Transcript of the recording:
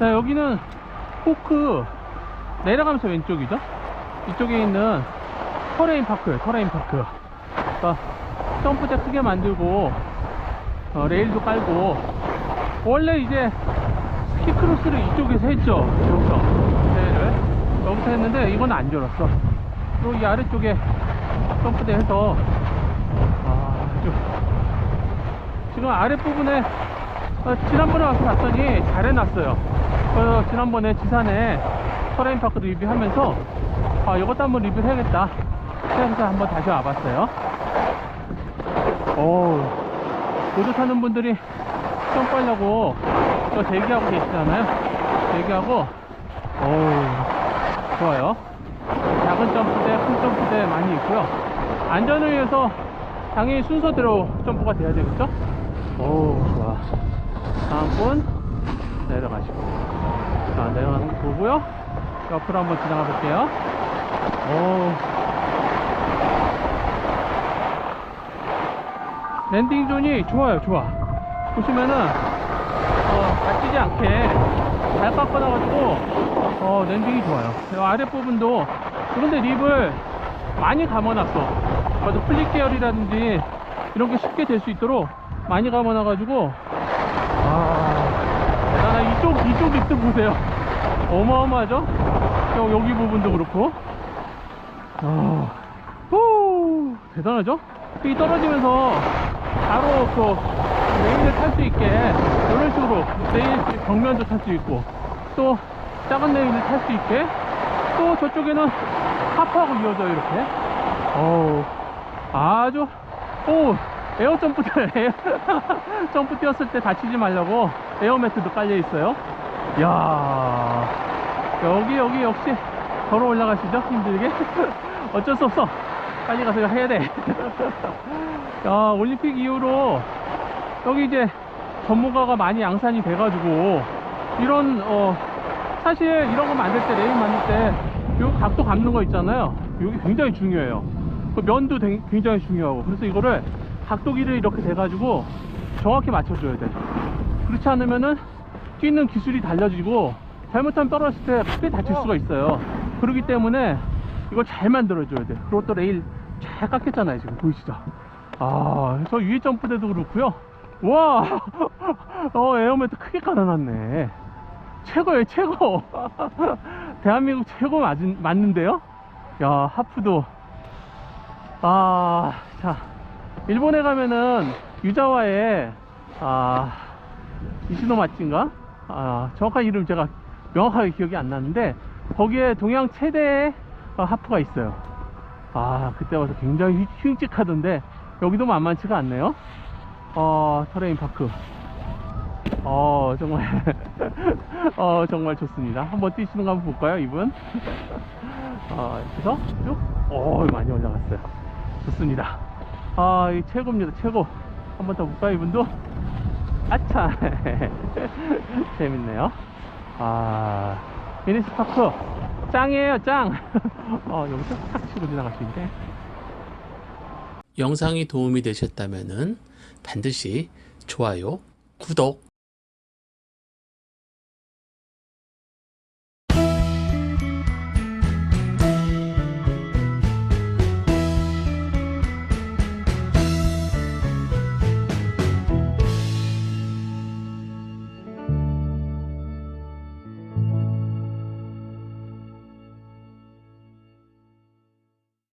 자, 여기는 포크 내려가면서 왼쪽이죠? 이쪽에 있는 터레인 파크예요, 터레인 파크. 그러니까 점프대 크게 만들고 어, 레일도 깔고 원래 이제 스키크로스를 이쪽에서 했죠. 여기서 대회를 여기서 했는데 이건 안 줄었어. 그리고 이 아래쪽에 점프대 해서 아주 지금 아랫부분에 어, 지난번에 와서 봤더니 잘 해놨어요. 그래서 지난번에 지산에 터레인 파크 리뷰하면서 아 이것도 한번 리뷰 해야겠다. 해서 한번 다시 와봤어요. 오 보드 타는 분들이 점프하려고 저 대기하고 계시잖아요. 대기하고 오 좋아요. 작은 점프대, 큰 점프대 많이 있고요. 안전을 위해서 당연히 순서대로 점프가 돼야 되겠죠? 오 좋아. 분 내려가시고 자 내려가는 거 보고요. 옆으로 한번 지나가 볼게요. 오 랜딩 존이 좋아요, 좋아. 보시면은, 어, 다치지 않게 잘 깎아놔가지고, 어, 랜딩이 좋아요. 이 아랫부분도, 그런데 립을 많이 감아놨어. 그래서 플립 계열이라든지, 이런 게 쉽게 될 수 있도록 많이 감아놔가지고, 이쪽, 립도 보세요. 어마어마하죠? 저 여기 부분도 그렇고. 아, 후, 대단하죠? 이 떨어지면서 바로 그 레일을 탈 수 있게 이런 식으로 레일 벽면도 탈 수 있고 또 작은 레일을 탈 수 있게 또 저쪽에는 하프하고 이어져 이렇게 어우 아주 오 에어 점프 에어 점프 뛰었을 때 다치지 말라고 에어 매트도 깔려 있어요 야 여기 여기 역시 걸어 올라가시죠 힘들게 어쩔 수 없어 빨리 가서 해야 돼 야, 올림픽 이후로 여기 이제 전문가가 많이 양산이 돼가지고 이런 어 사실 이런 거 만들 때 레일 만들 때 요 각도 감는 거 있잖아요. 여기 굉장히 중요해요. 그 면도 되- 굉장히 중요하고 그래서 이거를 각도기를 이렇게 돼가지고 정확히 맞춰줘야 돼. 그렇지 않으면은 뛰는 기술이 달라지고 잘못하면 떨어졌을 때 크게 다칠 수가 있어요. 그렇기 때문에 이걸 잘 만들어줘야 돼. 그리고 또 레일 잘 깎였잖아요. 지금 보이시죠? 아, 저 위에 점프대도 그렇고요. 와, 어 에어매트 크게 깔아놨네. 최고예요, 최고. 대한민국 최고 맞은, 맞는데요? 야, 하프도. 아, 자, 일본에 가면은 유자와에 아, 이시노 맛진가? 아, 정확한 이름 제가 명확하게 기억이 안 나는데 거기에 동양 최대의 어, 하프가 있어요. 아, 그때 와서 굉장히 흉- 흉측하던데 여기도 만만치가 않네요. 어, 터레인 파크. 어, 정말 어, 정말 좋습니다. 한번 뛰시는 거 한번 볼까요, 이분? 어, 그래서 쭉, 오, 많이 올라갔어요. 좋습니다. 아, 이 최고입니다, 최고. 한번 더 볼까요, 이분도? 아차! 재밌네요. 아, 미니스 파크. 짱이에요, 짱! 어, 여기서 탁 치고 지나갈 수 있네. 영상이 도움이 되셨다면 반드시 좋아요, 구독